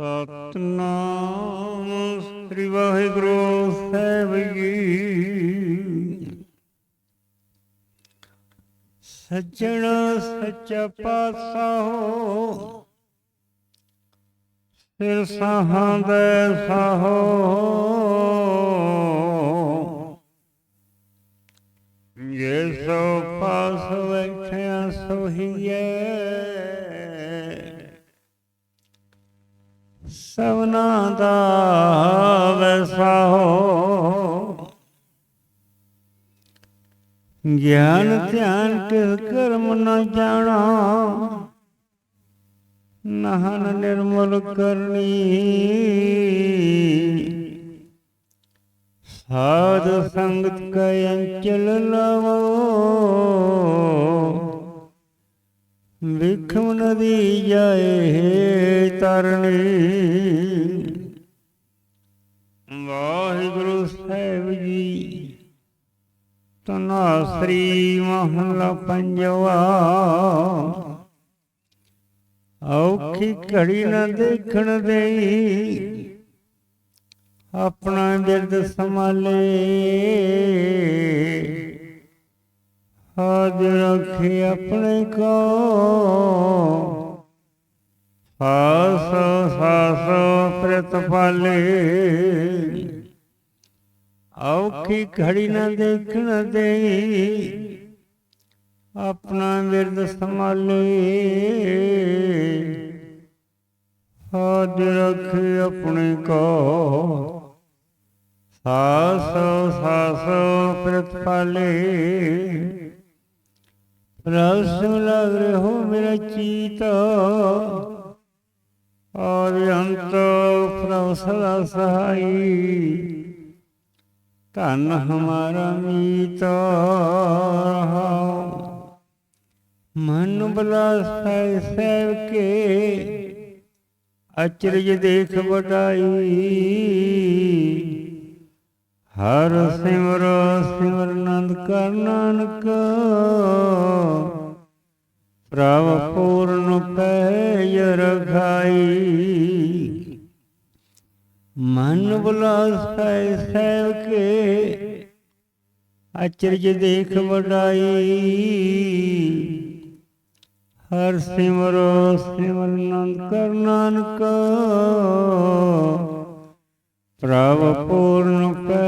ਸਤਨਾਮ ਸ੍ਰੀ ਵਾਹਿਗੁਰੂ ਸਾਹਿਬ ਜੀ। ਸੱਜਣ ਸੱਚਾ ਪਾਤਸ਼ਾਹ ਸਿਰ ਸਾਹਾਂ ਦੇ ਸਾਹੋ। ਜੇ ਸੋ ਪਾਸ ਬੈਠਿਆ ਸੋਹੀਏ ਸਵਨਾ ਦਾ ਵਸਾਹੋ ਗਿਆਨ ਧਿਆਨ ਕਿਸ ਕਰਮ ਨ ਜਾਣਾ। ਨਹਨ ਨਿਰਮਲ ਕਰਨੀ। ਸਾਧ ਸੰਗਤ ਕੈ ਅੰਚਲ ਲਵੋ। ਵਿਖਮ ਨਦੀ ਜਾਏ ਤਰਣੀ ਵਾਹਿਗੁਰੂ ਸਾਹਿਬ ਜੀ ਤਨਾਸਰੀ ਮਹਲਾ ਪੰਜਵਾ। ਔਖੀ ਘੜੀ ਨਾ ਦੇਖਣ ਦੇਈ, ਆਪਣਾ ਬਿਰਦ ਸੰਭਾਲੇ। ਹਾਜ ਰੱਖੀ ਆਪਣੇ ਕੋ। ਸਾਸ ਸਾਸ ਪ੍ਰਤ ਪਾਲੇ। ਔਖੀ ਘੜੀ ਨਾ ਦੇਖਣ ਦੇਈ। ਆਪਣਾ ਬਿਰਦ ਸੰਭਾਲੇ। ਹਾਜ ਰੱਖੇ ਆਪਣੇ ਕੋ। ਸਾਸ ਸਾਸ ਪ੍ਰਤਪਾਲੇ ਰਸ ਲਗ ਰਹੋ ਮੇਰਾ ਚੀਤ। ਔਰ ਅੰਤ ਪ੍ਰਭ ਸਦਾ ਸਹਾਈ। ਧਨ ਹਮਾਰਾ ਮੀਤ ਰਹਾਉ ਮਨ ਬਲਾ ਸਹਿ ਕੇ ਅਚਰਜ ਦੇਖ ਵਡਾਈ। ਹਰ ਸਿਮਰੋ ਸਿਮਰਨੰਦ ਕਰ ਨਾਨਕ। ਪ੍ਰਭ ਪੂਰਨ ਪੈ ਰਖਾਈ। ਮਨ ਬੁਲਾ ਸਹਿ ਸਹਿਬ ਕੇ। ਅਚਰਜ ਦੇਖ ਵਡਾਈ। ਹਰ ਸਿਮਰੋ ਸਿਮਰਨੰਦ ਕਰ ਨਾਨਕ। ਪ੍ਰਭ ਪੂਰਨ ਪੈ